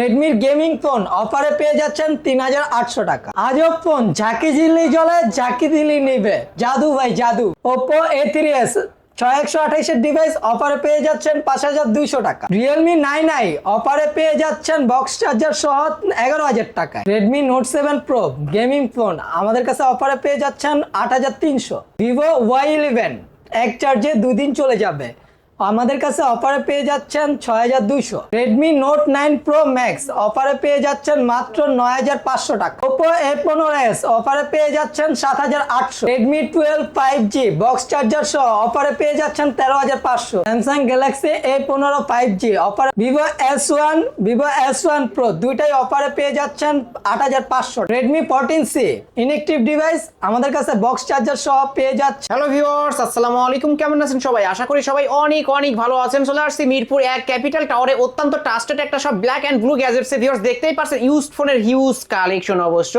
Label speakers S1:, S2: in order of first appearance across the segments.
S1: রেডমির gaming phone অফারে পেয়ে যাচ্ছেন তিন হাজার আটশো টাকা। আজব ফোন ঝাঁকি দিলেই চলে ঝাঁকি দিলেই নিবে জাদু ভাই, জাদু। ওপো এ থ্রি এস ছয় একশো আঠাইশের ডিভাইস অফারে পেয়ে যাচ্ছেন পাঁচ হাজার দুইশো টাকা। রিয়েলমি নাইন আই অফারে পেয়ে যাচ্ছেন বক্স চার্জার সহ এগারো হাজার টাকায়। Redmi Note seven Pro gaming phone আমাদের কাছে অফারে পেয়ে যাচ্ছেন আট হাজার তিনশো। ভিভো ওয়াই ইলেভেন এক চার্জে দুই দিন চলে যাবে। আমাদের কাছে অফারে পেয়ে যাচ্ছেন ছয় হাজার দুইশো। Redmi Note nine Pro Max অফারে পেয়ে যাচ্ছেন মাত্র নয় হাজার পাঁচশো টাকা। ওপো এ পনেরো এস অফারে পেয়ে যাচ্ছেন সাত হাজার আটশো। Redmi twelve five G box charger সহ অফারে পেয়ে যাচ্ছেন তেরো হাজার পাঁচশো। স্যামসাং গ্যালাক্সি এ পনেরো ফাইভ জি অফারে Vivo S one Vivo S one Pro দুইটাই অফারে পেয়ে যাচ্ছেন আট হাজার পাঁচশো। Redmi fourteen C inactive device আমাদের কাছে বক্স চার্জার সহ পেয়ে যাচ্ছে
S2: হ্যালো ভিউয়ার্স আসসালামু আলাইকুম। কেমন আছেন সবাই? আশা করি সবাই অনেক অনেক অনেক ভালো আছেন। চলে আসছি মিরপুর এক ক্যাপিটাল টাওয়ারে। অত্যন্ত ট্রাস্টেড একটা সব black and blue gadgets viewers দেখতেই পারছেন। ইউজড ফোনের হিউজ কালেকশন অবশ্য।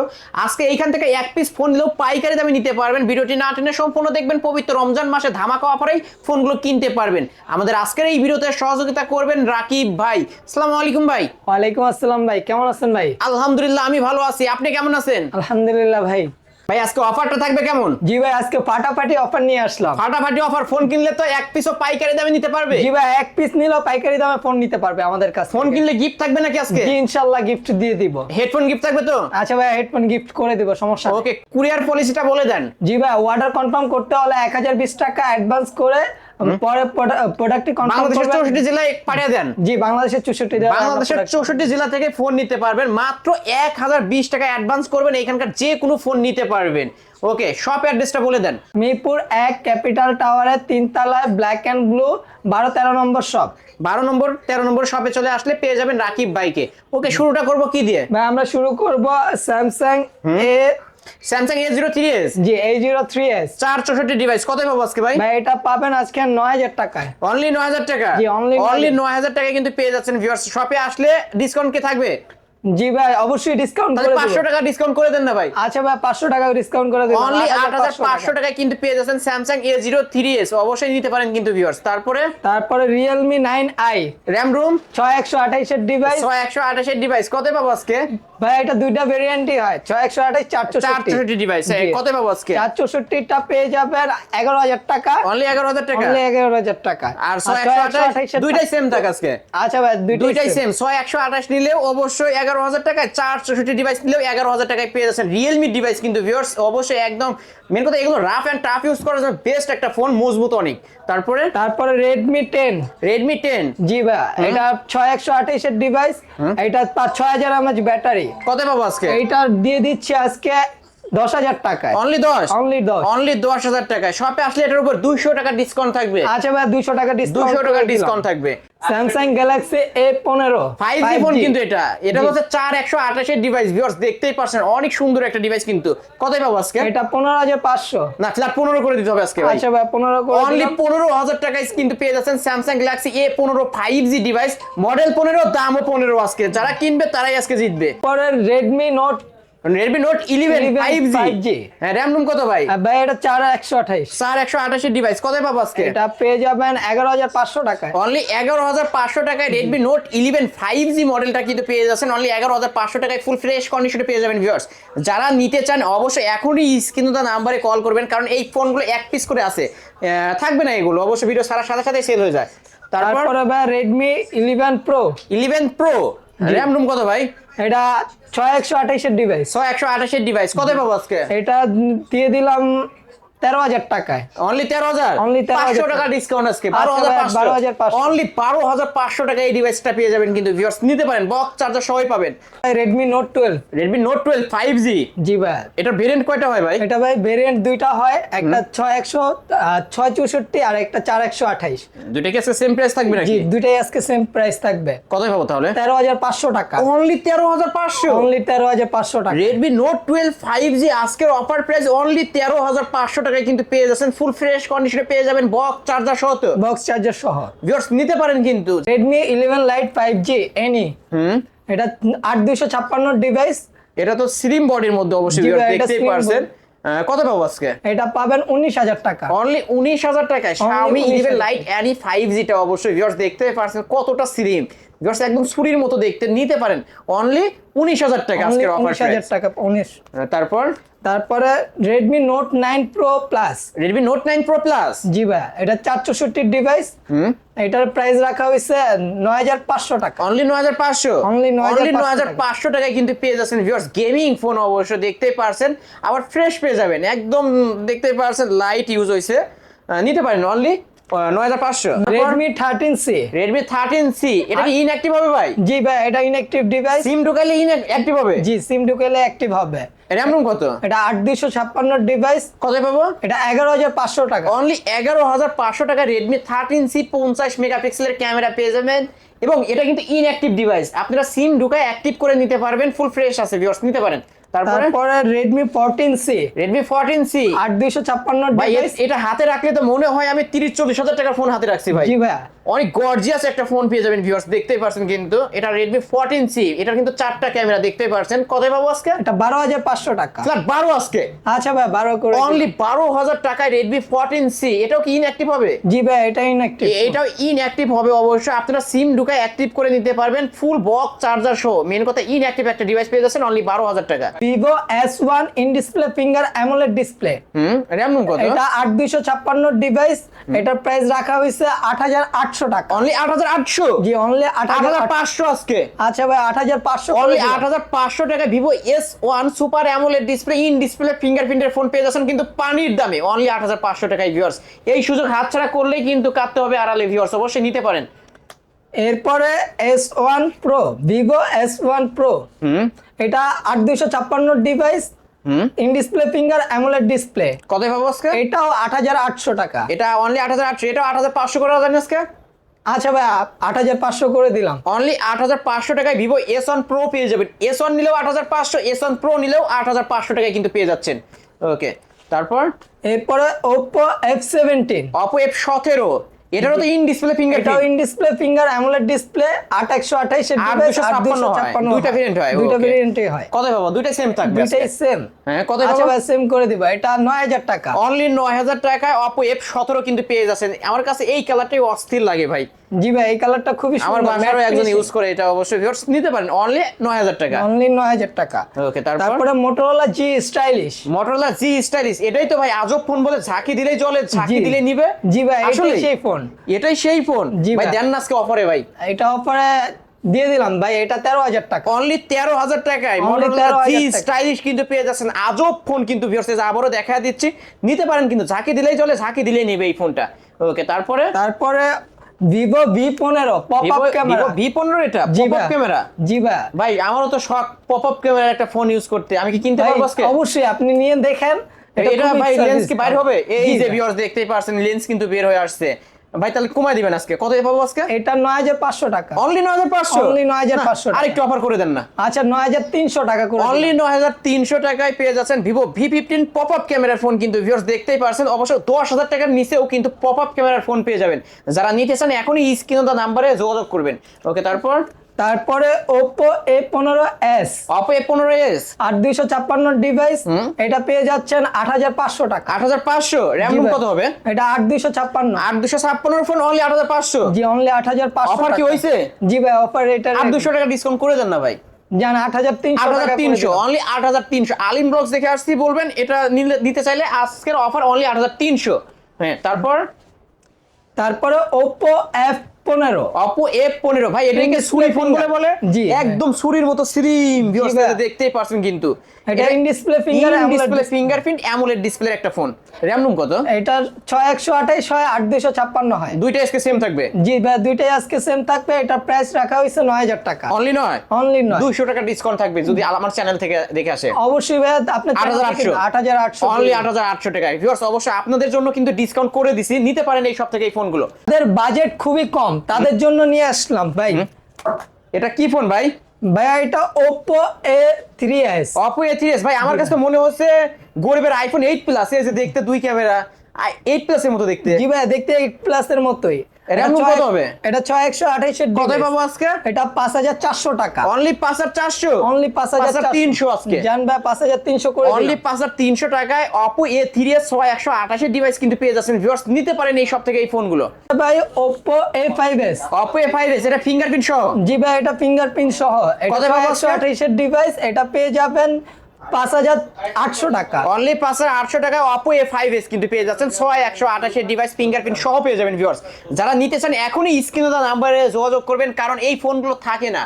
S2: আজকে এইখান থেকে এক পিস ফোন নিলেও পাইকারি দামে নিতে পারবেন। ভিডিওটি না টেনে সম্পূর্ণ দেখবেন। পবিত্র রমজান মাসে ধামাকা অফারেই ফোনগুলো কিনতে পারবেন। আমাদের আজকের এই ভিডিওতে সহযোগিতা করবেন রাকিব ভাই। আসসালামু আলাইকুম ভাই।
S1: ওয়ালাইকুম আসসালাম ভাই। কেমন আছেন ভাই?
S2: আলহামদুলিল্লাহ আমি ভালো আছি। আপনি কেমন আছেন?
S1: আলহামদুলিল্লাহ ভাই।
S2: ভাই আজকে অফারটা থাকবে কেমন?
S1: জি ভাই আজকে ফাটাফাটি অফার নিয়ে আসলাম।
S2: ফাটাফাটি অফার ফোন কিনলে তো এক পিসও পাইকারি দামে নিতে পারবে।
S1: জি ভাই এক পিস নিলেও পাইকারি দামে ফোন নিতে পারবে আমাদের কাছে
S2: ফোন কিনলে গিফট থাকবে নাকি আজকে?
S1: জি ইনশাল্লাহ গিফট দিয়ে দিব।
S2: হেডফোন গিফট থাকবে তো?
S1: আচ্ছা ভাই হেডফোন গিফট করে দিব সমস্যা।
S2: ওকে কুরিয়ার পলিসিটা বলে দেন।
S1: জি ভাই অর্ডার কনফার্ম করতে হলে এক হাজার বিশ টাকা অ্যাডভান্স করে পরে কনফার্ম
S2: বাংলাদেশের চৌষট্টি জেলায় পাঠিয়ে দেন।
S1: জি বাংলাদেশের চৌষট্টি
S2: বাংলাদেশের চৌষট্টি জেলা থেকে ফোন নিতে পারবেন। মাত্র এক হাজার বিশ টাকা অ্যাডভান্স করবেন এখানকার যে কোনো ফোন নিতে পারবেন। ওকে শপ অ্যাড্রেসটা বলে দেন।
S1: মিরপুর এক ক্যাপিটাল টাওয়ারের তিনতলায় ব্ল্যাক অ্যান্ড ব্লু বারো তেরো নম্বর শপ
S2: বারো নম্বর তেরো নম্বর শপে চলে আসলে পেয়ে যাবেন রাকিব বাইকে ওকে শুরুটা করব কি দিয়ে?
S1: ভাই আমরা শুরু করব Samsung A
S2: Samsung A zero three S
S1: G এই জিরো থ্রি এস
S2: চার চৌষট্টি ডিভাইস কত পাবো আজকে ভাই?
S1: ভাই এটা পাবেন আজকে নয় হাজার টাকায়।
S2: অনলি নয় হাজার টাকা?
S1: জি, only
S2: অনলি
S1: 9,000
S2: নয় হাজার টাকায় কিন্তু পেয়ে যাচ্ছেন ভিউয়ার্স শপে আসলে ডিসকাউন্ট কি থাকবে?
S1: জি ভাই অবশ্যই ডিসকাউন্ট করে
S2: পাঁচশো
S1: দেবো।
S2: টাকা ডিসকাউন্ট করে দেন না ভাই।
S1: আচ্ছা ভাই পাঁচশো টাকা ডিসকাউন্ট করে দেবো
S2: অনলি আট হাজার পাঁচশো টাকায় কিন্তু পেয়ে যাচ্ছেন থ্রি এস অবশ্যই নিতে পারেন কিন্তু ভিউয়ার্স তারপরে?
S1: তারপরে আই
S2: র্যাম রুম
S1: ছয় একশো আঠাইশের ডিভাইস
S2: ছয় একশো আঠাশের ডিভাইস কত পাবো আজকে?
S1: ভাই এটা দুইটা ভেরিয়েন্টই হয়। ছয় একশো আঠাইশ চার
S2: চার
S1: চৌষট্টি
S2: চৌষট্টি ডিভাইস
S1: জি।
S2: কত পাবো আজকে?
S1: চার চৌষট্টিটা পেয়ে যাবেন এগারো হাজার টাকা।
S2: অনলি এগারো হাজার টাকা?
S1: অনলি এগারো হাজার টাকা।
S2: আর ছয় একশো আঠাশ দুইটাই সেম থাকে আজকে?
S1: আচ্ছা ভাই
S2: দুইটাই সেম ছয় একশো আঠাশ নিলেও অবশ্যই এগারো হাজার টাকায় চার চৌষট্টি ডিভাইস নিলেও এগারো হাজার টাকায় পেয়ে যাচ্ছেন রিয়েলমি ডিভাইস কিন্তু ভিউয়ার্স অবশ্যই একদম মেন কথা এগুলো রাফ অ্যান্ড টাফ ইউজ করার জন্য বেস্ট একটা ফোন মজবুত অনেক। তারপরে?
S1: তারপরে Redmi ten
S2: Redmi ten
S1: G ভাই এটা ছয় একশো আঠাইশের ডিভাইস এটা পাঁচ ছয় হাজার এমএচ ব্যাটারি
S2: কত পাবো আজকে?
S1: এইটা দিয়ে দিচ্ছে আজকে দশ হাজার টাকায়।
S2: অনলি দশ?
S1: Only 10
S2: অনলি দশ হাজার টাকায়। শপে আসলে এটার উপর দুইশো টাকা ডিসকাউন্ট থাকবে।
S1: আচ্ছা ভাই দুশো টাকা ডিসকাউন্ট
S2: টাকা ডিসকাউন্ট থাকবে।
S1: স্যামসাং গ্যালাক্সি এ পনেরো
S2: ফাইভ জি ফোন কিন্তু এটা। এটা হচ্ছে চার একশো আঠাশের ডিভাইস ভিউয়ার্স দেখতেই পাচ্ছেন অনেক সুন্দর একটা ডিভাইস কিন্তু। কতই পাবো আজকে?
S1: এটা পনেরো হাজার পাঁচশো।
S2: না ফ্ল্যাট পনেরো করে দিতে হবে আজকে
S1: আচ্ছা ভাই পনেরো করে
S2: অনলি পনেরো হাজার টাকায় কিন্তু পেয়ে যাচ্ছেন স্যামসাং গ্যালাক্সি এ পনেরো ফাইভ জি ডিভাইস মডেল পনেরো দামও পনেরো আজকে। যারা কিনবে তারাই আজকে জিতবে।
S1: পরে Redmi Note
S2: Redmi Note eleven
S1: 11
S2: five
S1: 5G
S2: G হ্যাঁ র্যাম রুম কত ভাই?
S1: ভাই এটা চার একশো আঠাইশ।
S2: চার একশো আঠাশের ডিভাইস কত পাবো আজকে?
S1: এটা পেয়ে যাবেন এগারো হাজার পাঁচশো টাকায়।
S2: অনলি এগারো হাজার পাঁচশো টাকায় Redmi Note eleven five G মডেলটা কিন্তু পেয়ে যাচ্ছেন। অনলি এগারো হাজার পাঁচশো টাকায় ফুল ফ্রেশ কন্ডিশনে পেয়ে যাবেন ভিউয়ার্স যারা নিতে চান অবশ্যই এখনই কিন্তু তার নাম্বারে কল করবেন কারণ এই ফোনগুলো এক পিস করে আছে। থাকবে না এগুলো অবশ্যই ভিডিও সারার সাথে সাথে সেল হয়ে যায়। তারপর
S1: তারপরে ভাই Redmi eleven Pro
S2: eleven Pro RAM ROM কত ভাই?
S1: এটা ছয় একশো আঠাইশের ডিভাইস
S2: ছয় একশো আঠাশের ডিভাইস কত পাবো আজকে?
S1: এটা দিয়ে দিলাম তেরো হাজার টাকায়।
S2: অনলি তেরো হাজার?
S1: 13,000
S2: পাঁচশো টাকা। ডিসকাউন্ট আজকে বারো হাজার পাঁচশো। অনলি বারো হাজার পাঁচশো টাকা এই ডিভাইসটা পেয়ে যাবেন কিন্তু ভিউয়ার্স নিতে পারেন বক্স চার্জার সবাই পাবেন।
S1: Redmi Note twelve
S2: Redmi Note twelve five G
S1: G ভাই।
S2: এটার ভেরিয়েন্ট কয়টা হয় ভাই?
S1: এটা ভাই ভেরিয়েন্ট দুইটা হয় একটা ছয় একশো ছয় চৌষট্টি আর একটা চার একশো আঠাইশ।
S2: দুইটা কি আজকে সেম প্রাইস থাকবে নাকি?
S1: দুইটাই আজকে সেম প্রাইস থাকবে।
S2: কত পাবো তাহলে?
S1: তেরো হাজার পাঁচশো টাকা।
S2: অনলি তেরো হাজার পাঁচশো?
S1: অনলি তেরো হাজার পাঁচশো টাকা।
S2: Redmi Note twelve five G আজকের অফার প্রাইস অনলি তেরো হাজার পাঁচশো টাকায় কিন্তু পেয়ে যাচ্ছেন ফুল ফ্রেশ কন্ডিশনে পেয়ে যাবেন বক্স চার্জার সহ তো।
S1: বক্স চার্জার সহ।
S2: ভিউয়ার্স নিতে পারেন কিন্তু।
S1: ইলেভেন লাইট ফাইভ জি এনি
S2: হুম।
S1: এটা আট দুইশো ছাপ্পান্ন ডিভাইস
S2: এটা তো স্লিম বডির মধ্যে অবশ্যই
S1: এটা
S2: দেখতেই পারছেন। কত পাবো আজকে?
S1: এটা পাবেন উনিশ হাজার টাকা।
S2: অনলি উনিশ হাজার টাকায়। Xiaomi
S1: 19,000
S2: 11 লাইট অ্যানি ফাইভ জিটা অবশ্যই ভিউয়ার্স দেখতে পারছেন কতটা স্লিম ভিউয়ার্স একদম ছুরির মতো দেখতে নিতে পারেন। অনলি উনিশ হাজার টাকা আজকের অফার
S1: উনিশ হাজার টাকা উনিশ।
S2: তারপর?
S1: তারপরে Redmi Note nine Pro plus
S2: Redmi Note nine Pro plus
S1: G ভাই এটা চার চৌষট্টির ডিভাইস
S2: হুম।
S1: এটার প্রাইস রাখা হয়েছে নয় হাজার পাঁচশো টাকা।
S2: অনলি নয় হাজার পাঁচশো?
S1: 9,500
S2: নয় হাজার পাঁচশো টাকায় কিন্তু পেয়ে যাচ্ছেন ভিউয়ার্স গেমিং ফোন অবশ্য দেখতেই পারছেন। আবার ফ্রেশ পেয়ে যাবেন। একদম দেখতেই পারছেন লাইট ইউজ হয়েছে নিতে পারেন। অনলি এটা কি ইনঅ্যাক্টিভ হবে ভাই?
S1: জি ভাই এটা ইনঅ্যাক্টিভ ডিভাইস
S2: সিম ইনঅ্যাক্টিভ হবে?
S1: জি সিম ঢুকেলে অ্যাক্টিভ হবে।
S2: র্যাম রুম কত?
S1: এটা আট দুইশো ছাপ্পান্ন ডিভাইস
S2: কত পাবো?
S1: এটা এগারো হাজার পাঁচশো টাকা।
S2: অনলি এগারো হাজার পাঁচশো টাকা রেডমি থার্টিন সি পঞ্চাশ মেগাপিক্সেলের ক্যামেরা পেয়ে যাবেন। এবং এটা কিন্তু ইনঅ্যাক্টিভ ডিভাইস আপনারা সিম ঢুকায় অ্যাক্টিভ করে নিতে পারবেন ফুল ফ্রেশ আছে ভিউয়ার্স নিতে পারেন। তারপরে?
S1: Redmi fourteen C
S2: Redmi fourteen C
S1: আট দুইশো ছাপ্পান্ন
S2: ভাই এটা হাতে রাখলে তো মনে হয় আমি তিরিশ চল্লিশ হাজার টাকার ফোন হাতে রাখছি ভাই।
S1: জি ভাই
S2: অনেক গর্জিয়াস একটা ফোন পেয়ে যাবেন ভিউয়ার্স দেখতেই পারছেন কিন্তু। এটা ফোরটিন সি এটা কিন্তু চারটা ক্যামেরা দেখতেই পারছেন। কত পাবো আজকে?
S1: এটা বারো হাজার পাঁচশো টাকা।
S2: ফ্ল্যাট বারো আজকে।
S1: আচ্ছা ভাই বারো করে
S2: অনলি বারো হাজার টাকায় রেডমি ফোরটিন সি এটাও কি ইনঅ্যাক্টিভ হবে?
S1: জি ভাই এটা ইনঅ্যাক্টিভ
S2: এটাও ইনঅ্যাক্টিভ হবে অবশ্যই আপনারা সিম ঢুকায় অ্যাক্টিভ করে নিতে পারবেন ফুল বক্স চার্জার সহ। মেন কথা ইনঅ্যাক্টিভ একটা ডিভাইস পেয়ে যাচ্ছেন অনলি বারো হাজার টাকা।
S1: Vivo S one in display finger AMOLED display
S2: RAM কত?
S1: এটা আট দুইশো ছাপ্পান্ন ডিভাইস এটার প্রাইস রাখা হয়েছে আট হাজার আটশো টাকা।
S2: অনলি আট হাজার আটশো?
S1: জি অনলি আট হাজার
S2: পাঁচশো আজকে?
S1: আচ্ছা ভাই আট হাজার পাঁচশো
S2: অনলি আট হাজার পাঁচশো টাকা Vivo S one super AMOLED display in display ফিঙ্গারপ্রিন্টের phone পেয়ে যাচ্ছেন কিন্তু পানির দামে। অনলি আট হাজার পাঁচশো টাকায় ভিউয়ার্স এই সুযোগ হাতছাড়া করলেই কিন্তু কাটতে হবে আড়ালে ভিউয়ার্স অবশ্যই নিতে পারেন।
S1: এরপরে S one Pro Vivo S one Pro
S2: হুম।
S1: এটা আট দুইশো ছাপ্পান্ন device
S2: hmm.
S1: In display finger AMOLED display
S2: কত পাবো আজকে?
S1: এটাও আট হাজার আটশো টাকা।
S2: এটা অনলি আট হাজার আটশো এটাও আট হাজার পাঁচশো করে জানি আজকে?
S1: আচ্ছা ভাই আট হাজার পাঁচশো করে দিলাম।
S2: অনলি আট হাজার পাঁচশো টাকায় ভিভো এস ওয়ান প্রো পেয়ে যাবেন। এস ওয়ান নিলেও আট হাজার পাঁচশো এস ওয়ান প্রো নিলেও আট হাজার পাঁচশো টাকায় কিন্তু পেয়ে যাচ্ছেন। ওকে তারপর?
S1: এরপরে Oppo F seventeen
S2: Oppo F সতেরো। এটারও তো ইন ডিসপ্লে ফিঙ্গার
S1: এটাও in display finger AMOLED display আট একশো ডিভাইস
S2: আট দুশো হয়। দুইটা ভেরিয়েন্ট হয়
S1: দুইটা. ভেরিয়েন্টই হয়।
S2: কত পাবো? দুইটা সেম থাকবে
S1: দুইটাই সেম
S2: হ্যাঁ কত
S1: আচ্ছা
S2: পাবো?
S1: ভাই সেম করে দিবা। এটা নয় হাজার টাকা।
S2: অনলি নয় হাজার টাকায় অপো এফ সতেরো কিন্তু পেয়ে যাচ্ছেন। আমার কাছে এই কালারটাই অস্থির লাগে ভাই।
S1: জি ভাই এই কালারটা খুবই
S2: আমার বাসারও একজন ইউজ করে এটা অবশ্যই। Viewers নিতে পারেন অনলি নয় হাজার টাকা।
S1: অনলি নয় হাজার টাকা।
S2: ওকে তারপর?
S1: Motorola G stylish
S2: Motorola G stylish এটাই তো ভাই আজব ফোন বলে ঝাঁকি দিলেই চলে ঝাঁকি দিলে নিবে।
S1: জি ভাই এটাই সেই ফোন
S2: এটাই সেই ফোন ভাই। দেন না আজকে অফারে ভাই।
S1: এটা অফারে দিয়ে দিলাম ভাই এটা তেরো হাজার টাকা।
S2: অনলি তেরো হাজার টাকায়। জি স্টাইলিশ কিন্তু পেয়ে যাচ্ছেন। আজব ফোন কিন্তু ভিউয়ার্স আবারও দেখা দিচ্ছি। নিতে পারেন কিন্তু ঝাঁকি দিলেই চলে ঝাঁকি দিলেই নেবে এই ফোনটা ওকে তারপরে?
S1: তারপরে ভিভো ভি পনেরো পপ আপ ক্যামেরা
S2: ভি পনেরো এটা পপ
S1: আপ
S2: ক্যামেরা
S1: জি ভাই
S2: ভাই আমারও তো শখ পপ আপ ক্যামেরার একটা ফোন ইউজ করতে। আমি কি কিনতে পারব আজকে?
S1: অবশ্যই আপনি নিয়ে দেখেন।
S2: এটা ভাই লেন্স কি বাইর। হবে? এই যে। ভিউয়ার্স দেখতেই পারছেন লেন্স কিন্তু বের হয়ে আসছে। ভাই তাহলে কমাই দিবেন আজকে। কত পাবো আজকে?
S1: এটা নয় হাজার পাঁচশো টাকা।
S2: অনলি নয় হাজার পাঁচশো?
S1: Only 9,500 আর
S2: একটু অফার করে দেন না।
S1: আচ্ছা নয় হাজার তিনশো টাকা করে
S2: অনলি নয় হাজার তিনশো টাকায় পেয়ে যাচ্ছেন Vivo V fifteen pop up ক্যামেরার ফোন কিন্তু ভিউয়ার্স দেখতেই পারছেন। অবশ্য দশ হাজার টাকার নিচেও কিন্তু পপ আপ ক্যামেরার ফোন পেয়ে যাবেন। যারা নিতে চান এখনই স্ক্রিন নাম্বারে যোগাযোগ করবেন। ওকে তারপর?
S1: তারপরে ওপো এ পনেরো এস
S2: অপো এ পনেরো এস
S1: আট দুইশো ছাপ্পান্ন ডিভাইস এটা পেয়ে যাচ্ছেন আট হাজার পাঁচশো টাকা।
S2: আট হাজার পাঁচশো। র্যাম কত হবে?
S1: এটা আট দুইশো ছাপ্পান্ন।
S2: আট দুশো ছাপ্পান্ন ফোন অনলি আট হাজার পাঁচশো।
S1: জি অনলি আট হাজার পাঁচশো
S2: Offer কি হয়েছে?
S1: জি ভাই অফার এটা
S2: আট দুশো টাকা ডিসকাউন্ট করে দেন না ভাই।
S1: জান আট হাজার তিনশো
S2: আট হাজার তিনশো অনলি আট হাজার তিনশো। আলিম ব্লগস দেখে আসছি বলবেন এটা নিলে নিতে চাইলে আজকের অফার অনলি আট হাজার তিনশো। হ্যাঁ তারপর?
S1: তারপরে ওপো এফ পনেরো।
S2: অপো এফ পনেরো। ভাই এটাকে সুরি ফোন বলে? বলে?
S1: জি, হ্যাঁ।
S2: একদম সুরির মতো স্লিম দেখতেই পারছেন কিন্তু।
S1: এটা in display finger
S2: display fingerprint AMOLED display একটা ফোন র্যাম রুম কত?
S1: এটা ছয় একশো ছয় আট দুইশো ছাপ্পান্ন হয়।
S2: দুইটা এসকে সেম থাকবে?
S1: জি ভাই দুইটাই আজকে সেম থাকবে। এটা প্রাইস রাখা হয়েছে নয় হাজার টাকা।
S2: অনলি নয়?
S1: অনলি নয়।
S2: দুইশো টাকা ডিসকাউন্ট থাকবে যদি আমার চ্যানেল থেকে দেখে আসে।
S1: অবশ্যই ভাই আপনি
S2: আট হাজার আটশো।
S1: আট হাজার আটশো।
S2: অনলি আট হাজার আটশো ভিউয়ার্স অবশ্যই আপনাদের জন্য কিন্তু ডিসকাউন্ট করে দিছি। নিতে পারেন এই সব থেকে এই ফোনগুলো
S1: বাজেট খুবই কম। তাদের জন্য নিয়ে আসলাম ভাই।
S2: এটা কি ফোন ভাই?
S1: ভাই এটা Oppo A three S
S2: Oppo A three S ভাই আমার কাছে মনে হচ্ছে গরিবের আইফোন এইট প্লাস এসে দেখতে দুই ক্যামেরা। এইট প্লাসের মতো দেখতে।
S1: জি ভাই দেখতে এইট প্লাসের মতোই।
S2: RAM কত হবে?
S1: এটা
S2: কত পাবো আজকে?
S1: এটা টাকা।
S2: অনলি
S1: অনলি
S2: আজকে।
S1: জান ভাই করে
S2: অনলি টাকায় ডিভাইস কিন্তু পেয়ে যাচ্ছেন। ভিউয়ার্স নিতে পারেন এই সব থেকে এই ফোনগুলো।
S1: ভাই এস
S2: অপো এ ফাইভ এটা ফিঙ্গারপ্রিন্ট সহ।
S1: জি ভাই এটা ফিঙ্গারপ্রিন্ট সহ। এটা
S2: কত
S1: ছয় একশো
S2: আজকে?
S1: ডিভাইস এটা পেয়ে যাবেন পাঁচ হাজার আটশো টাকা।
S2: আটশো টাকা এ ফাইভ পেয়ে যাচ্ছেন। যারা নিতে চান এখনই স্ক্রিনে নাম্বারে যোগাযোগ করবেন কারণ এই ফোনগুলো থাকে না।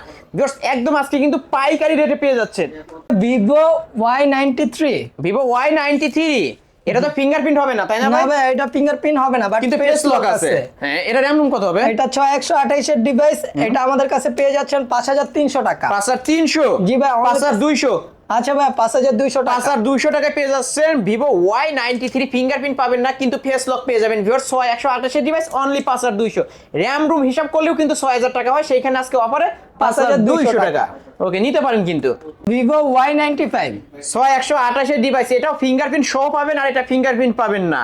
S2: একদম আজকে কিন্তু পাইকারি রেটে পেয়ে যাচ্ছেন।
S1: Vivo Y three
S2: Vivo Y three এটা তো ফিঙ্গারপ্রিন্ট হবে না তাই না ভাই?
S1: এটা ফিঙ্গারপ্রিন্ট হবে না
S2: কিন্তু ফেস লক আছে। হ্যাঁ এটা র‍্যাম কত হবে?
S1: এটা 6128 এর ডিভাইস এটা আমাদের কাছে পেয়ে যাচ্ছেন 5300 টাকা।
S2: 5300
S1: জি ভাই
S2: 5200
S1: আচ্ছা ভাই পাঁচ হাজার দুইশো
S2: পাঁচ
S1: টাকা
S2: হাজার দুইশো টাকায় পেয়ে যাচ্ছেন Vivo Y ninety three fingerprint পাবেন না কিন্তু ফেস লক পেয়ে যাবেন। ভিভোর ছয় একশো আঠাশের ডিভাইস অনলি পাঁচ হাজার দুইশো। র্যাম রুম হিসাব করলেও কিন্তু ছয় হাজার টাকা হয় সেইখানে আজকে অফারে পাঁচ হাজার দুইশো টাকা। ওকে নিতে পারেন কিন্তু।
S1: ভিভো ওয়াই নাইনটি ফাইভ
S2: ছয় একশো আঠাশের ডিভাইস এটাও ফিঙ্গারপ্রিন্ট সহ পাবেন আর এটা ফিঙ্গারপ্রিন্ট পাবেন না।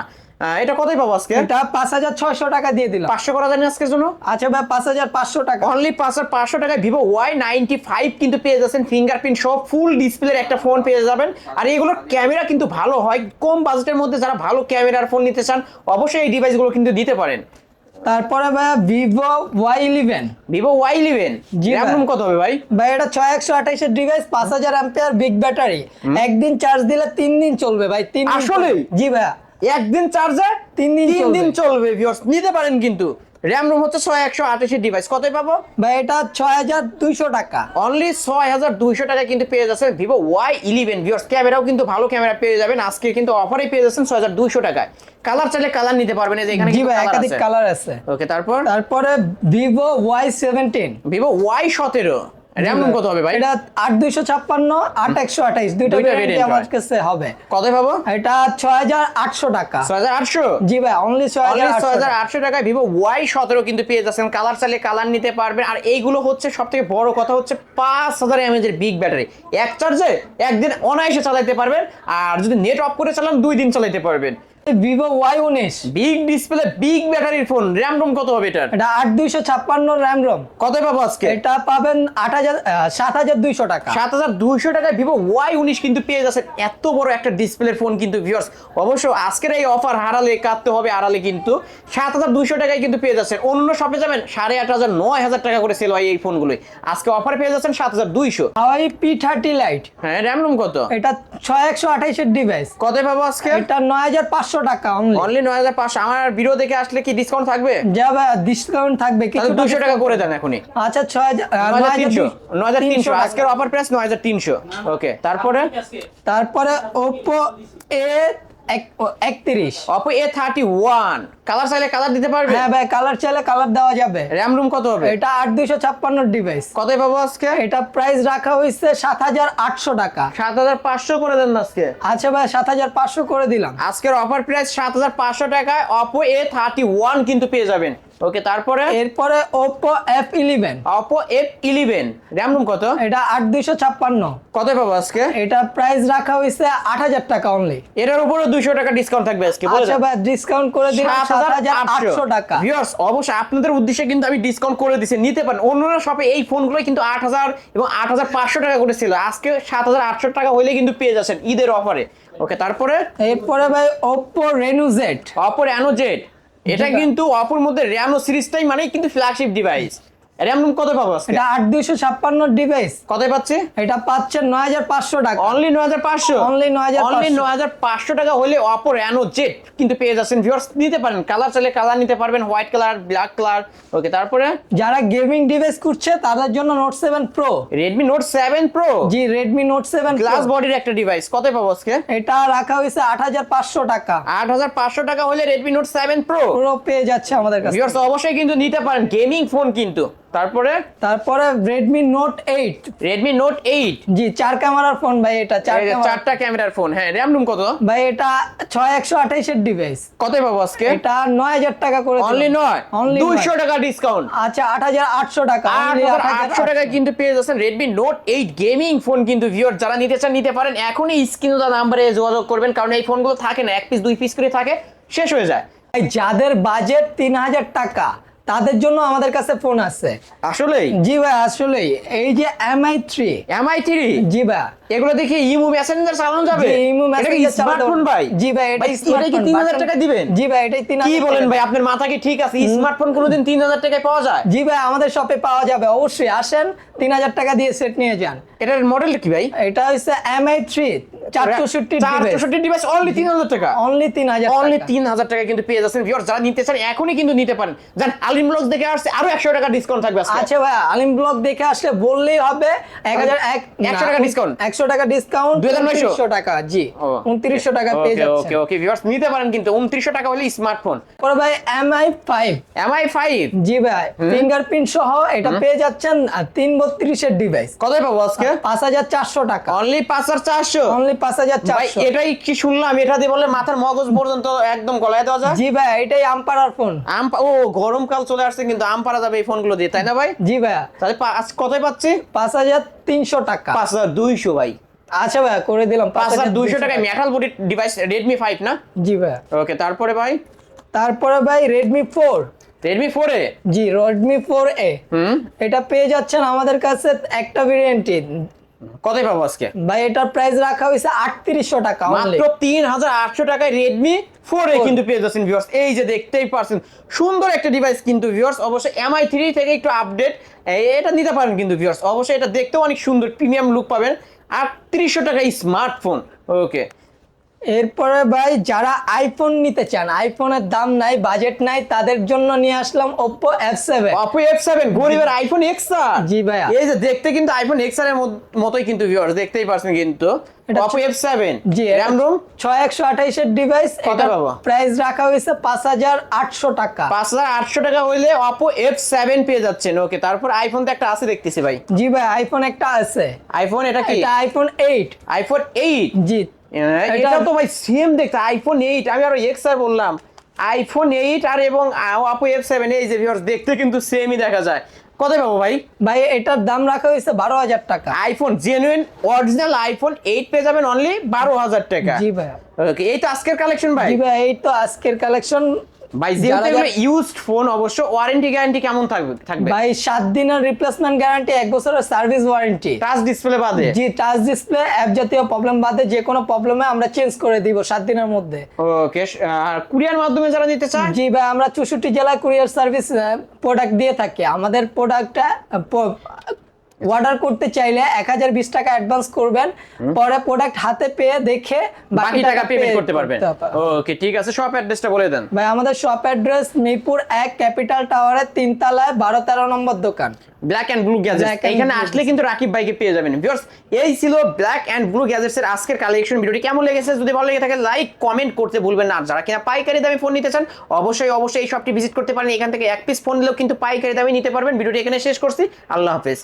S2: এটা কতই পাবো আজকে?
S1: এটা পাঁচ হাজার ছয়শো টাকা দিয়ে দিলাম।
S2: পাঁচশো করা জানি আজকের জন্য?
S1: আচ্ছা ভাই পাঁচ হাজার পাঁচশো টাকা।
S2: অনলি পাঁচ হাজার পাঁচশো টাকায় ভিভো ওয়াই নাইনটি ফাইভ কিন্তু পেয়ে যাচ্ছেন ফিঙ্গারপ্রিন্ট সহ ফুল ডিসপ্লের একটা ফোন পেয়ে যাবেন। আর এগুলোর ক্যামেরা কিন্তু ভালো হয়। কম বাজেটের মধ্যে যারা ভালো ক্যামেরার ফোন নিতে চান অবশ্যই এই ডিভাইসগুলো কিন্তু দিতে পারেন।
S1: তারপরে ভাই Vivo Y eleven
S2: Vivo Y eleven RAM ROM কত হবে ভাই?
S1: ভাই এটা ছয় একশো আঠাইশের ডিভাইস পাঁচ হাজার অ্যাম্পিয়ার বিগ ব্যাটারি একদিন চার্জ দিলে তিন দিন চলবে ভাই তিন দিন
S2: আসলেই?
S1: জি ভাইয়া।
S2: একদিন চার্জার
S1: তিন দিন
S2: তিন। দিন চলবে ভিউয়ার্স নিতে পারেন কিন্তু। র্যাম রুম হচ্ছে ছয় একশো আঠাশের ডিভাইস কতই পাবো?
S1: ভাই এটা ছয় হাজার দুইশো টাকা।
S2: অনলি ছয় হাজার দুইশো টাকা কিন্তু পেয়ে যাচ্ছেন ভিভো ওয়াই ইলেভেন ভিউয়ার্স ক্যামেরাও কিন্তু ভালো ক্যামেরা পেয়ে যাবেন। আজকে কিন্তু অফারে পেয়ে যাচ্ছেন ছয় হাজার দুইশো টাকায়। কালার চাইলে কালার নিতে পারবেন। এই যে এখানে
S1: ভাই একাধিক
S2: কালার
S1: কালার আছে।
S2: ওকে তারপর?
S1: তারপরে Vivo Y seventeen
S2: Vivo Y সতেরো। র্যাম কত হবে ভাই?
S1: এটা আট দুইশো ছাপ্পান্ন আট একশো আঠাইশ। দুইটা
S2: দুইটা
S1: ভ্যারিয়েন্ট
S2: variant
S1: আমার কাছে হবে।
S2: কতই পাবো?
S1: এটা ছয় হাজার আটশো টাকা।
S2: ছয় হাজার আটশো?
S1: জি ভাই অনলি ছয়
S2: অনলি
S1: হাজার
S2: ছয় হাজার
S1: আটশো
S2: আটশো টাকায় ভিভো ওয়াই সতেরো কিন্তু পেয়ে যাচ্ছেন। কালার চাইলে কালার নিতে পারবেন। আর এইগুলো হচ্ছে সব থেকে বড় কথা হচ্ছে পাঁচ হাজার এমএজের বিগ ব্যাটারি এক চার্জে একদিন অনায়াসে চালাতে পারবেন। আর যদি নেট অফ করে চালান দুই দিন চালাতে পারবেন।
S1: ভিভো ওয়াই উনিশ।
S2: বিগ ডিসপ্লে বিগ ব্যাটারির ফোন র্যাম রুম কত হবে এটার?
S1: এটা আট দুইশো ছাপ্পান্ন র্যাম রোম
S2: কতই পাবো আজকে?
S1: এটা পাবেন আট হাজার সাত হাজার দুইশো টাকা।
S2: সাত হাজার দুইশো টাকায় ভিভো ওয়াই উনিশ কিন্তু পেয়ে যাচ্ছেন। এত বড় একটা ডিসপ্লের ফোন কিন্তু ভিউয়ার্স অবশ্য আজকের এই অফার হারালে কাটতে হবে আড়ালে কিন্তু সাত হাজার দুইশো টাকায় কিন্তু পেয়ে যাচ্ছেন। অন্য শপে যাবেন সাড়ে আট হাজার নয় হাজার টাকা করে সেল হয় এই ফোনগুলোই আজকে অফার পেয়ে যাচ্ছেন সাত হাজার দুইশো।
S1: হাওয়াই পি থার্টি লাইট
S2: হ্যাঁ র্যাম রুম কত?
S1: এটা ছয় একশো আঠাইশের ডিভাইস
S2: কতই পাবো আজকে?
S1: এটা নয় হাজার পাঁচশো টাকা অনলি
S2: অনলি নয় হাজার পাঁচশো। আমার ভিডিও দেখে আসলে কি ডিসকাউন্ট থাকবে?
S1: যা ভাই ডিসকাউন্ট থাকবে কিছু
S2: দুশো টাকা করে দেন এখনই।
S1: আচ্ছা ছয় হাজার
S2: তিনশো। নয় হাজার তিনশো। আজকের অফার প্রাইস নয় হাজার তিনশো। ওকে তারপরে?
S1: তারপরে ওপো এ একত্রিশ।
S2: Oppo A thirty one colour চাইলে কালার দিতে পারবে?
S1: হ্যাঁ ভাই কালার চাইলে কালার দেওয়া যাবে।
S2: র্যাম রুম কত হবে?
S1: এটা আট দুইশো ছাপ্পান্ন ডিভাইস
S2: কত পাবো আজকে?
S1: এটা প্রাইস রাখা হয়েছে সাত হাজার আটশো টাকা।
S2: সাত হাজার পাঁচশো করে দেন আজকে।
S1: আচ্ছা ভাই সাত হাজার পাঁচশো করে দিলাম।
S2: আজকের অফার প্রাইস সাত হাজার পাঁচশো টাকায়। অপো এ থার্টি ওয়ান কিন্তু পেয়ে যাবেন। ওকে তারপরে?
S1: এরপরে eleven
S2: Oppo F eleven RAM ROM কত?
S1: এটা আট দুইশো ছাপ্পান্ন।
S2: কতই পাবো আজকে?
S1: এটা প্রাইস রাখা আট হাজার টাকা অনলি
S2: এটার উপরে দুশো টাকা ডিসকাউন্ট থাকবে আজকে বলে
S1: আচ্ছা ভাই ডিসকাউন্ট করে দিলাম সাত হাজার আটশো। টাকা।
S2: ভিউয়ার্স অবশ্যই আপনাদের উদ্দেশ্যে কিন্তু আমি ডিসকাউন্ট করে দিচ্ছি নিতে পারেন। অন্যরা শপে এই ফোনগুলো কিন্তু আট হাজার এবং আট হাজার পাঁচশো টাকা করে ছিল আজকে সাত হাজার আটশো টাকা হইলে কিন্তু পেয়ে যাচ্ছেন ঈদের অফারে ওকে তারপরে?
S1: এরপরে ভাই Oppo Reno Z
S2: Oppo Reno Z এটা কিন্তু অপর মধ্যে র্যানো সিরিজটাই মানে কিন্তু ফ্ল্যাগশিপ ডিভাইস র্যাম রুম কত পাবো
S1: এটা আট দুইশো ছাপ্পান্ন ডিভাইস
S2: কতই পাচ্ছে?
S1: এটা পাচ্ছেন নয় হাজার পাঁচশো টাকা।
S2: অনলি নয় হাজার পাঁচশো?
S1: Only 9,500
S2: অনলি নয় হাজার পাঁচশো টাকা হলে অপো র্যানো জেড কিন্তু পেয়ে যাচ্ছেন ভিউয়ার্স নিতে পারেন। কালার চাইলে কালার নিতে পারবেন white colour black colour okay তারপরে?
S1: যারা গেমিং ডিভাইস করছে তাদের জন্য Note seven Pro
S2: Redmi Note seven Pro
S1: জি রেডমি নোট সেভেন
S2: গ্লাস বডির একটা ডিভাইস কত পাবো আজকে?
S1: এটা রাখা হয়েছে আট হাজার পাঁচশো টাকা।
S2: আট হাজার পাঁচশো টাকা হলে Redmi Note seven Pro
S1: Pro পেয়ে যাচ্ছে আমাদের কাছে
S2: ভিউয়ার্স অবশ্যই কিন্তু নিতে পারেন গেমিং ফোন কিন্তু। তারপরে?
S1: তারপরে Redmi Note eight
S2: Redmi Note eight
S1: জি চার ক্যামেরার ফোন ভাই এটা চার ক্যামেরা
S2: চারটা ক্যামেরার ফোন হ্যাঁ র্যাম রুম কত?
S1: ভাই এটা ছয় একশো আঠাইশের ডিভাইস
S2: কত পাবো আজকে?
S1: এটা নয় হাজার টাকা করে।
S2: অনলি নয়?
S1: Only
S2: দুইশো
S1: নয়।
S2: টাকা ডিসকাউন্ট
S1: আচ্ছা আট হাজার আটশো টাকা।
S2: আট
S1: 8,800
S2: আটশো টাকায় কিন্তু পেয়ে যাচ্ছেন Redmi Note eight gaming phone কিন্তু ভিউয়ার যারা নিতে চান নিতে পারেন। এখনই স্ক্রিনে দেওয়া নাম্বারে যোগাযোগ করবেন কারণ এই ফোনগুলো থাকে না এক পিস দুই পিস করে থাকে শেষ হয়ে যায়।
S1: যাদের বাজেট তিন হাজার টাকা তাদের জন্য আমাদের কাছে ফোন আছে।
S2: আসলেই?
S1: জি ভাই আসলে এই যে এমআই থ্রি
S2: এমআই থ্রি
S1: জি ভাই।
S2: এগুলো দেখি ইমো মেসেঞ্জার চালানো যাবে?
S1: ইমো
S2: এটা
S1: চালাতে
S2: স্মার্টফোন ভাই?
S1: জি ভাই, এটা
S2: এটাই কি 3000 টাকা দিবেন?
S1: জি ভাই এটাই তিন
S2: কি বলেন ভাই আপনার মাথা কি ঠিক আছে? স্মার্টফোন কোনোদিন 3000 টাকায় পাওয়া যায়?
S1: জি ভাই আমাদের শপে পাওয়া যাবে। অবশ্যই আসেন তিন হাজার টাকা দিয়ে সেট নিয়ে যান।
S2: এটার মডেল কি ভাই?
S1: এটা হচ্ছে এমআই থ্রি চার চৌষট্টি
S2: 464 ডিভাইস অনলি 3000 টাকা।
S1: অনলি তিন হাজার
S2: অনলি তিন হাজার টাকা কিন্তু পেয়ে যাচ্ছেন ভিউয়ার যারা নিতে চান এখনই কিন্তু নিতে পারেন। জান আলিম ব্লগস দেখে আসছে আরও একশো টাকা ডিসকাউন্ট থাকবে আজকে।
S1: আচ্ছা ভাই আলিম ব্লগ দেখে আসলে বললেই হবে এক হাজার এক
S2: 100 টাকা discount?
S1: একশো টাকা ডিসকাউন্ট
S2: 2900
S1: টাকা জি। উনত্রিশশো টাকা পেয়ে যাচ্ছে
S2: ওকে ওকে ভিউয়ার্স নিতে পারেন কিন্তু 2900 টাকা হলে স্মার্টফোন
S1: পরে ভাই এমআই ফাইভ
S2: এমআই 5
S1: জি ভাই ফিঙ্গারপ্রিন্ট সহ এটা পেয়ে যাচ্ছেন তিন বত্রিশের ডিভাইস
S2: কতই পাবো আজকে?
S1: পাঁচ হাজার চারশো টাকা।
S2: অনলি 5400
S1: অনলি পাঁচ হাজার
S2: ভাই এটাই কি শুনলাম? এটা দিয়ে বলে মাথার মগজ পর্যন্ত একদম গলায় দেওয়া যায়?
S1: জি ভাই এটাই আম্পারার ফোন।
S2: আম ও গরমকাল চলে আসছে কিন্তু আম পারা যাবে এই ফোনগুলো দিয়ে তাই না ভাই?
S1: জি ভাইয়া।
S2: তাহলে কতই পাচ্ছি?
S1: পাঁচ হাজার তিনশো টাকা।
S2: পাঁচ হাজার দুইশো ভাই।
S1: আচ্ছা ভাইয়া করে দিলাম
S2: পাঁচ হাজার দুইশো টাকায় metal body device Redmi five না?
S1: জি ভাইয়া।
S2: ওকে তারপরে ভাই?
S1: তারপরে ভাই রেডমি ফোর
S2: রেডমি ফোরে
S1: জি রেডমি ফোর এ এটা পেয়ে যাচ্ছেন আমাদের কাছে একটা ভেরিয়েন্টে
S2: কতই পাবো আজকে?
S1: ভাই এটার প্রাইস রাখা হয়েছে আটত্রিশশো টাকা
S2: মাত্র তিন হাজার আটশো টাকায় রেডমি ফোর এ কিন্তু পেয়ে যাচ্ছেন ভিউয়ার্স এই যে দেখতেই পারছেন সুন্দর একটা ডিভাইস কিন্তু ভিউয়ার্স অবশ্যই এমআই থ্রি থেকে একটু আপডেট এটা নিতে পারেন কিন্তু ভিউয়ার্স অবশ্যই এটা দেখতেও অনেক সুন্দর প্রিমিয়াম লুক পাবেন। আটত্রিশশো টাকা স্মার্টফোন ওকে
S1: এরপরে ভাই যারা আইফোন নিতে চান আইফোনের দাম নাই বাজেট নাই তাদের জন্য নিয়ে আসলাম Oppo F seven
S2: Oppo F seven গরিবের আইফোন এক্স আর?
S1: জি ভাই
S2: এই যে দেখতে কিন্তু আইফোন এক্সের মত- মতোই কিন্তু ভিউয়ার্স দেখতেই পারছেন কিন্তু। এফ সেভেন
S1: জি
S2: র্যাম রোম
S1: ছয় একশো আঠাইশের ডিভাইস
S2: কত
S1: এটা
S2: পাবো?
S1: প্রাইস রাখা হয়েছে পাঁচ হাজার আটশো টাকা।
S2: পাঁচ হাজার আটশো টাকা হইলে এফ সেভেন পেয়ে যাচ্ছেন ওকে। তারপর আইফোন তো একটা আছে দেখতেছি ভাই।
S1: জি ভাই আইফোন একটা আছে।
S2: আইফোন এটা কি?
S1: এটা আইফোন এইট
S2: আইফোন এইট
S1: জি
S2: এটা তো ভাই সেম দেখতে আইফোন এইট আমি আরও এক্স আর বললাম। আইফোন এইট আর এবং আপু এফ সেভেন এই যে ভিউয়ার্স দেখতে কিন্তু সেমই দেখা যায়। কত পাবো ভাই?
S1: ভাই এটার দাম রাখা হয়েছে বারো হাজার টাকা।
S2: IPhone genuine original iPhone eight পেয়ে যাবেন অনলি বারো হাজার টাকা।
S1: জি ভাই
S2: ওকে এই তো আজকের কালেকশন ভাই।
S1: জি ভাই এই তো আজকের কালেকশন
S2: ভাই যেহেতু এগুলো ইউজড ফোন অবশ্য ওয়ারেন্টি গ্যারান্টি কেমন থাকবে থাকবে?
S1: ভাই দিনের রিপ্লেসমেন্ট গ্যারান্টি বছরের সার্ভিস ওয়ারেন্টি
S2: টাচ ডিসপ্লে বাদে।
S1: জি টাচ ডিসপ্লে অ্যাপ জাতীয় প্রবলেম বাদে যে কোনো প্রবলেমে আমরা চেঞ্জ করে দিব দিনের মধ্যে।
S2: ওকে আর কুরিয়ার মাধ্যমে যারা নিতে চায়?
S1: জি ভাই আমরা চৌষট্টি জেলায় কুরিয়ার সার্ভিস প্রোডাক্ট দিয়ে থাকি। আমাদের প্রোডাক্টটা অর্ডার করতে চাইলে এক হাজার বিশ টাকা অ্যাডভান্স করবেন। পরে প্রোডাক্ট হাতে পেয়ে দেখে
S2: বাকি টাকা পেমেন্ট করতে পারবেন। ওকে ঠিক আছে শপ অ্যাড্রেসটা বলে দেন।
S1: ভাই আমাদের শপ অ্যাড্রেস মিরপুর এক ক্যাপিটাল টাওয়ারের তিনতলায় বারো তেরো নম্বর দোকান।
S2: ব্ল্যাক এন্ড ব্লু
S1: and
S2: এখানে আসলে কিন্তু রাকিব ভাইকে পেয়ে যাবেন। ভিউয়ার্স এই ছিল ব্ল্যাক এন্ড ব্লু গ্যাজেটস এর আজকের কালেকশন ভিডিওটি কেমন লেগেছে? যদি ভালো লেগে থাকে লাইক কমেন্ট করতে ভুলবেন না। আর যারা কিনা পাইকারি দামে ফোন নিতে চান অবশ্যই অবশ্যই এই শপটি ভিজিট করতে পারেন। এখান থেকে এক পিস ফোন নিলেও কিন্তু পাইকারি দামে নিতে পারবেন। ভিডিওটি এখানে শেষ করছি। আল্লাহ হাফেজ।